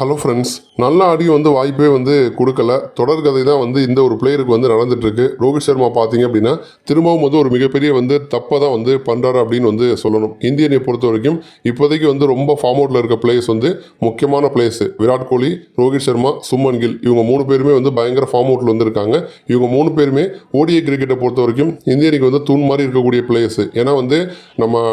Hello friends நல்ல audio வந்து வாய்ப்பே வந்து கொடுக்கல. தொடர்கதை தான் வந்து இந்த ஒரு பிளேயருக்கு வந்து நடந்துட்டுருக்கு. ரோஹித் சர்மா பார்த்தீங்க அப்படின்னா திரும்பவும் வந்து ஒரு மிகப்பெரிய வந்து தப்பை தான் வந்து பண்ணுறாரு அப்படின்னு வந்து சொல்லணும். இந்தியனை பொறுத்த வரைக்கும் இப்போதைக்கு வந்து ரொம்ப ஃபார்ம் அவுட்டில் இருக்க பிளேயர்ஸ் வந்து முக்கியமான பிளேயர்ஸ் விராட் கோலி ரோஹித் சர்மா சுமன் கில். இவங்க மூணு பேருமே வந்து பயங்கர ஃபார்ம் அவுட்டில் வந்திருக்காங்க இவங்க மூணு பேருமே ஓடிஐ கிரிக்கெட்டை பொறுத்த வரைக்கும் இந்தியனுக்கு வந்து தூண் மாதிரி இருக்கக்கூடிய பிளேயர்ஸ் ஏன்னா வந்து நம்ம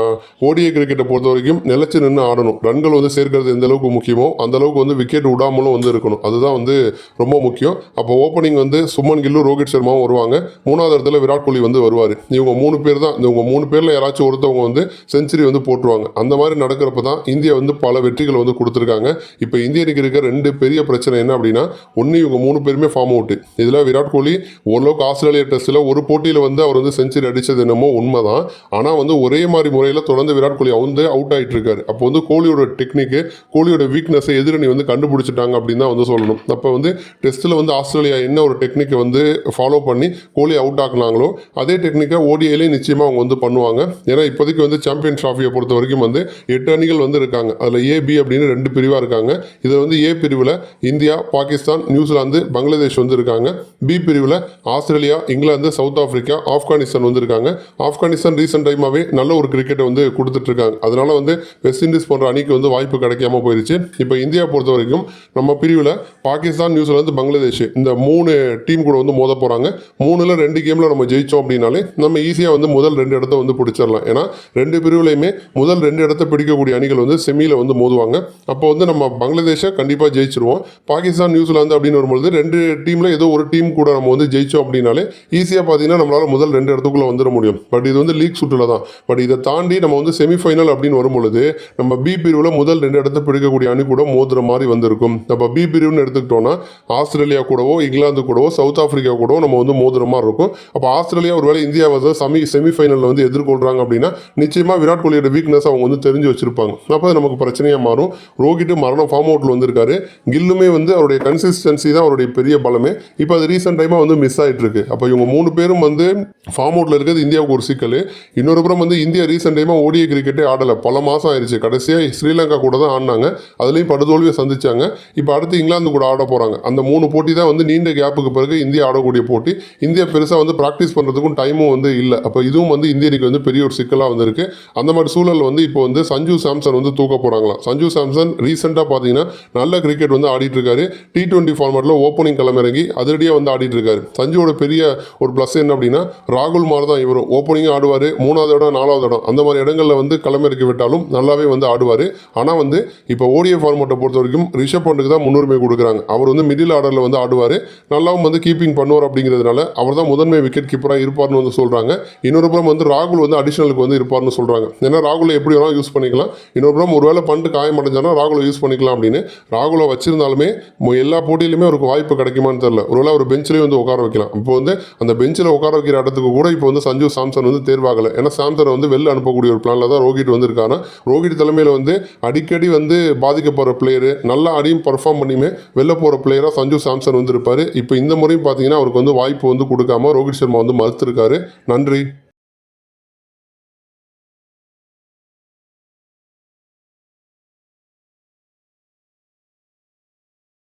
ஓடிஐ கிரிக்கெட்டை பொறுத்த வரைக்கும் நிலச்சி நின்று ஆடணும். ரன்கள் வந்து சேர்க்கிறது எந்த அளவுக்கு முக்கியமோ அந்த அளவுக்கு வந்து விக்கெட் விடாமலும் வந்து இருக்கணும். அதுதான் வந்து ரொம்ப முக்கியம். அப்போ ஓப்பனிங் வந்து சுமன் கில்லும் ரோஹித் சர்மாவும் வருவாங்க. மூணாவது இடத்துல விராட் கோலி வந்து வருவார். இவங்க மூணு பேர் தான். இவங்க மூணு பேரில் யாராச்சும் ஒருத்தவங்க வந்து செஞ்சுரி வந்து போட்டுருவாங்க. அந்த மாதிரி நடக்கிறப்ப தான் இந்தியா வந்து பல வெற்றிகளை வந்து கொடுத்துருக்காங்க. இப்போ இந்தியனுக்கு இருக்க ரெண்டு பெரிய பிரச்சனை என்ன அப்படின்னா ஒன்று இவங்க மூணு பேருமே ஃபார்ம் அவுட் இதில் விராட் கோலி ஓரளவுக்கு ஆஸ்திரேலியா டெஸ்ட்டில் ஒரு போட்டியில் வந்து அவர் வந்து செஞ்சுரி அடித்தது என்னமோ உண்மை தான் ஆனால் வந்து ஒரே மாதிரி முறையில் தொடர்ந்து விராட் கோலி வந்து அவுட் ஆகிட்டு இருக்காரு. அப்போ வந்து கோலியோட டெக்னிக்கு கோலியோட வீக்னஸை எதிரணி வந்து கண்டுபிடிச்சிட்டாங்க அப்படின்னு தான் வந்து சொல்லணும். அப்போ வந்து டெஸ்ட்டில் வந்து ஆஸ்திரேலியா என்ன ஒரு டெக்னிக்கை வந்து ஃபாலோ பண்ணி கோலி அவுட் ஆக்குனாங்களோ அதே டெக்னிக்கை ஓடிஐலேயும் நிச்சயமாக அவங்க வந்து பண்ணுவாங்க. ஏன்னா இப்போதைக்கு வந்து சாம்பியன் ட்ராஃபியை பொறுத்த வரைக்கும் வந்து எட்டு அணிகள் வந்து இருக்காங்க. அதில் ஏபி அப்படின்னு ரெண்டு பிரிவாக இருக்காங்க. இதில் வந்து ஏ பிரிவில் இந்தியா பாகிஸ்தான் நியூசிலாந்து பங்களாதேஷ் வந்து இருக்காங்க. பி பிரிவில் Australia England South Africa Afghanistan வந்து இருக்காங்க. ஆப்கானிஸ்தான் ரீசெண்ட் டைமாகவே நல்ல ஒரு கிரிக்கெட்டை வந்து கொடுத்துட்ருக்காங்க அதனால் வந்து வெஸ்ட் இண்டீஸ் போன்ற அணிக்கு வந்து வாய்ப்பு கிடைக்காம போயிருச்சு. இப்போ இந்தியா பொறுத்த பொறுத்த வரைக்கும் நம்ம பிரிவில் பாகிஸ்தான் நியூசிலாந்து பங்களாதேஷ் இந்த மூணு டீம் கூட வந்து மோத போகிறாங்க மூணில் ரெண்டு கேமில் நம்ம ஜெயித்தோம் அப்படின்னாலே நம்ம ஈஸியாக வந்து முதல் ரெண்டு இடத்த வந்து பிடிச்சிடலாம். ஏன்னா ரெண்டு பிரிவுலையுமே முதல் ரெண்டு இடத்த பிடிக்கக்கூடிய அணிகள் வந்து செமியில் வந்து மோதுவாங்க. அப்போ வந்து நம்ம பங்களாதேஷை கண்டிப்பாக ஜெயிச்சிருவோம். பாகிஸ்தான் நியூசிலாந்து அப்படின்னு வரும்பொழுது ரெண்டு டீமில் ஏதோ ஒரு டீம் கூட நம்ம வந்து ஜெயித்தோம் அப்படின்னாலே ஈஸியாக பார்த்தீங்கன்னா நம்மளால் முதல் ரெண்டு இடத்துக்குள்ளே வந்துட முடியும். பட் இது வந்து லீக் சுற்றில் தான். பட் இதை தாண்டி நம்ம வந்து செமிஃபைனல் அப்படின்னு வரும்பொழுது நம்ம பி பிரிவில் முதல் ரெண்டு இடத்த பிடிக்கக்கூடிய அணி கூட மோதுற மாதிரி வந்திருக்கும். அப்போ பி பிரிவுன்னு எடுத்துக்கிட்டோம்னா ஆஸ்திரேலியா கூடவோ இங்கிலாந்து கூடவோ சவுத் ஆப்பிரிக்கா கூடவோ நம்ம வந்து மோதுற மாதிரி இருக்கும். அப்போ ஆஸ்திரேலியா ஒருவேளை இந்தியா வந்து செமி செமிஃபைனலில் வந்து எதிர்கொள்கிறாங்க அப்படின்னா நிச்சயமாக விராட் கோலியோட வீக்னஸ் அவங்க வந்து தெரிஞ்சு வச்சிருப்பாங்க. அப்போ அது நமக்கு பிரச்சனையாக மாறும். ரோஹிட்டு மரணம் ஃபார்ம் அவுட்டில் வந்திருக்காரு. கில்லுமே வந்து அவருடைய கன்சிஸ்டன்சி தான் அவருடைய பெரிய பலமே. இப்போ அது ரீசெண்ட் டைமாக வந்து மிஸ் ஆகிட்டு இருக்கு. அப்போ இவங்க மூணு பேரும் வந்து ஃபார்ம் அவுட்டில் இருக்கிறது இந்தியாவுக்கு ஒரு சிக்கல். இன்னொரு புறம் வந்து இந்தியா ரீசெண்ட் டைமாக ஓடிய கிரிக்கெட்டே ஆடலை. பல மாதம் ஆயிடுச்சு கடைசியாக ஸ்ரீலங்கா கூட தான் ஆடினாங்க. அதுலேயும் படுதோல்வியை சந்திச்சாங்க இப்போ அடுத்து இங்கிலாந்து கூட ஆட போகிறாங்க அந்த மூணு போட்டி தான் வந்து நீண்ட கேப்புக்கு பிறகு இந்தியா ஆடக்கூடிய போட்டி. இந்தியா பெருசாக வந்து ப்ராக்டிஸ் பண்ணுறதுக்கும் டைமும் வந்து இல்லை. அப்போ இதுவும் வந்து இந்தியனுக்கு வந்து பெரிய ஒரு சிக்கலாக வந்திருக்கு. அந்த மாதிரி சூழல் வந்து இப்போ வந்து சஞ்சு சாம்சன் வந்து தூக்க போகிறாங்களாம் சஞ்சு சாம்சன் ரீசெண்டாக பார்த்தீங்கன்னா நல்ல கிரிக்கெட் வந்து ஆடிட்டு இருக்காரு டி டுவெண்ட்டி ஃபார்மேட்டில் ஓப்பனிங் களமிறங்கி அதிரடியாக வந்து ஆடிட்டு இருக்காரு சஞ்சுவோட பெரிய ஒரு ப்ளஸ் என்ன அப்படின்னா ராகுல் மார் தான் இவரும் ஓப்பனிங்கும் ஆடுவார். மூணாவது இடம் நாலாவது இடம். அந்த மாதிரி இடங்களில் வந்து களமிறக்கி விட்டாலும் நல்லாவே வந்து ஆடுவார். ஆனால் வந்து இப்போ ஓடிஏ ஃபார்மேட்டை பொறுத்த வரைக்கும் ரிஷப் பண்டுக்கு தான் முன்னுரிமை கொடுக்குறாங்க. அவர் வந்து மிடில் ஆர்டரில் வந்து ஆடுவார். நல்லாவும் வந்து கீப்பிங் பண்ணுவார் அப்படிங்கிறதுனால அவர் தான் முதன்மை விக்கெட் கீப்பராக இருப்பார்னு வந்து சொல்கிறாங்க இன்னொரு புறம் வந்து ராகுல் வந்து அடிஷனலுக்கு வந்து இருப்பார்னு சொல்கிறாங்க ஏன்னா ராகுலை எப்படி வேணாலும் யூஸ் பண்ணிக்கலாம். இன்னொரு புறம் ஒருவேளை பண்டு காயமடைஞ்சானா ராகுலை யூஸ் பண்ணிக்கலாம் அப்படின்னு. ராகுலை வச்சிருந்தாலுமே எல்லா போட்டியிலுமே அவருக்கு வாய்ப்பு கிடைக்குமான்னு தெரில ஒருவேளை ஒரு பெஞ்சிலேயே வந்து உட்கார வைக்கலாம். இப்போ வந்து அந்த பெஞ்சில் உட்கார வைக்கிற இடத்துக்கு கூட இப்போ வந்து சஞ்சு சாம்சன் வந்து தேர்வாகலை. ஏன்னா சாம்சன் வந்து வெளில அனுப்பக்கூடிய ஒரு பிளானில் தான் ரோஹித் வந்து இருக்காங்க ரோஹித் தலைமையில் வந்து அடிக்கடி வந்து பாதிக்கப்படுற பிளேயரு நல்லா அடியும் பர்ஃபார்ம் பண்ணியுமே. வெளில போகிற பிளேயராக சஞ்சு சாம்சன் வந்துருப்பார். இப்போ இந்த முறையும் பார்த்தீங்கன்னா அவருக்கு வந்து வாய்ப்பு வந்து கொடுக்காம ரோஹித் சர்மா வந்து மறுத்திருக்காரு. நன்றி.